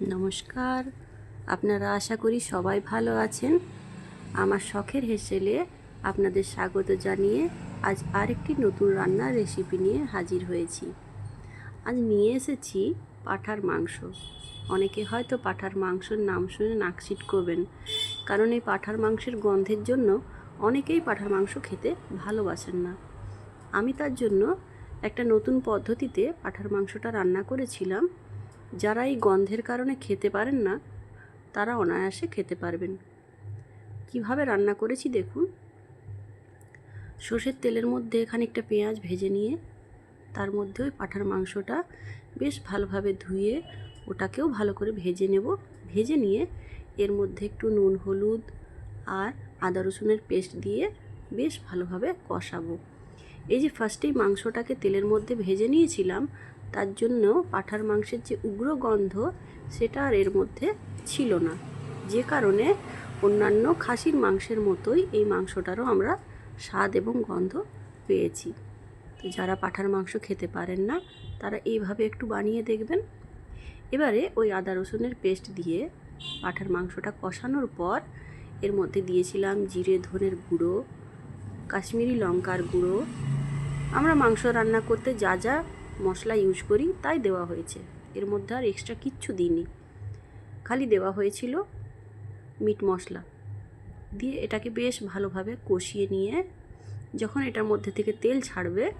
নমস্কার। আপনারা আশা করি সবাই ভালো আছেন। আমার শখের হেসেলে আপনাদের স্বাগত জানিয়ে আজ আরেকটি নতুন রান্নার রেসিপি নিয়ে হাজির হয়েছি। আজ নিয়ে এসেছি পাঠার মাংস। অনেকে হয়তো পাঠার মাংসের নাম শুনে নাকশিট করবেন, কারণ এই পাঠার মাংসের গন্ধের জন্য অনেকেই পাঠার মাংস খেতে ভালোবাসেন না। আমি তার জন্য একটা নতুন পদ্ধতিতে পাঠার মাংসটা রান্না করেছিলাম। যারা এই গন্ধের কারণে খেতে পারেন না, তারা অনায়াসে খেতে পারবেন। কীভাবে রান্না করেছি দেখুন। সর্ষের তেলের মধ্যে খানিকটা পেঁয়াজ ভেজে নিয়ে, তার মধ্যে ওই পাঠার মাংসটা বেশ ভালোভাবে ধুয়ে ওটাকেও ভালো করে ভেজে নেব। ভেজে নিয়ে এর মধ্যে একটু নুন, হলুদ আর আদা রসুনের পেস্ট দিয়ে বেশ ভালোভাবে কষাবো। এই যে ফার্স্টেই মাংসটাকে তেলের মধ্যে ভেজে নিয়েছিলাম তার জন্য পাঠার মাংসের যে উগ্র গন্ধ, সেটা আর এর মধ্যে ছিল না। যে কারণে অন্যান্য খাসির মাংসের মতোই এই মাংসটারও আমরা স্বাদ এবং গন্ধ পেয়েছি। তো যারা পাঠার মাংস খেতে পারেন না, তারা এইভাবে একটু বানিয়ে দেখবেন। এবারে ওই আদা রসুনের পেস্ট দিয়ে পাঠার মাংসটা কষানোর পর এর মধ্যে দিয়েছিলাম জিরে, ধনের গুঁড়ো, কাশ্মীরি লঙ্কার গুঁড়ো। আমরা মাংস রান্না করতে যা যা মশলা ইউজ করি, তাই দেওয়া হয়েছে। এর মধ্যে আর এক্সট্রা কিচ্ছু দিইনি। খালি দেওয়া হয়েছিল মিট মশলা। দিয়ে এটাকে বেশ ভালোভাবে কষিয়ে নিয়ে যখন এটার মধ্যে থেকে তেল ছাড়বে,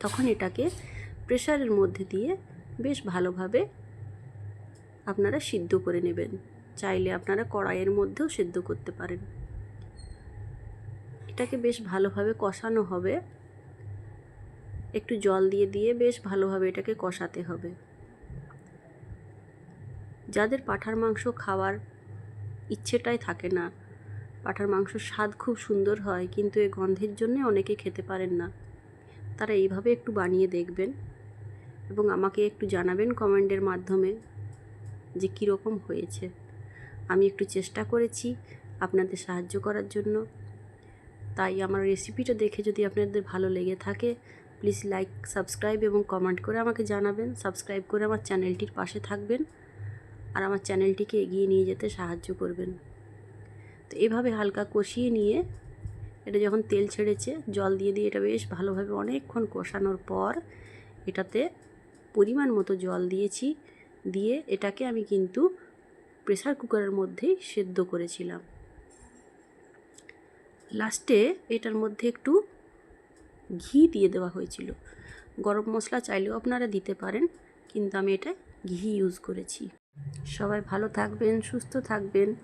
তখন এটাকে প্রেশারের মধ্যে দিয়ে বেশ ভালোভাবে আপনারা সিদ্ধ করে নেবেন। চাইলে আপনারা কড়াইয়ের মধ্যেও সিদ্ধ করতে পারেন। এটাকে বেশ ভালোভাবে কষানো হবে। একটু জল দিয়ে দিয়ে বেশ ভালোভাবে এটাকে কষাতে হবে। যাদের পাঠার মাংস খাওয়ার ইচ্ছেটাই থাকে না, পাঠার মাংসর স্বাদ খুব সুন্দর হয়, কিন্তু এই গন্ধের জন্যে অনেকে খেতে পারেন না। তারা এইভাবে একটু বানিয়ে দেখবেন এবং আমাকে একটু জানাবেন কমেন্টের মাধ্যমে যে কীরকম হয়েছে। আমি একটু চেষ্টা করেছি আপনাদের সাহায্য করার জন্য। তাই আমার রেসিপিটা দেখে যদি আপনাদের ভালো লেগে থাকে প্লিজ লাইক, সাবস্ক্রাইব এবং কমেন্ট করে আমাকে জানাবেন। সাবস্ক্রাইব করে আমার চ্যানেলটির পাশে থাকবেন আর আমার চ্যানেলটিকে এগিয়ে নিয়ে যেতে সাহায্য করবেন। তো এভাবে হালকা কষিয়ে নিয়ে এটা যখন তেল ছেড়েছে, জল দিয়ে দিয়ে এটা বেশ ভালোভাবে অনেকক্ষণ কষানোর পর এটাতে পরিমাণ মতো জল দিয়েছি, দিয়ে এটাকে আমি কিন্তু প্রেসার কুকারের মধ্যেই সেদ্ধ করেছিলাম। লাস্টে এটার মধ্যে একটু ঘি দিয়ে দেওয়া হয়েছিল। গরম মশলা চাইলেও আপনারা দিতে পারেন, কিন্তু আমি এটা ঘি ইউজ করেছি। সবাই ভালো থাকবেন, সুস্থ থাকবেন।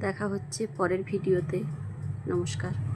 দেখা হচ্ছে পরের ভিডিওতে নমস্কার।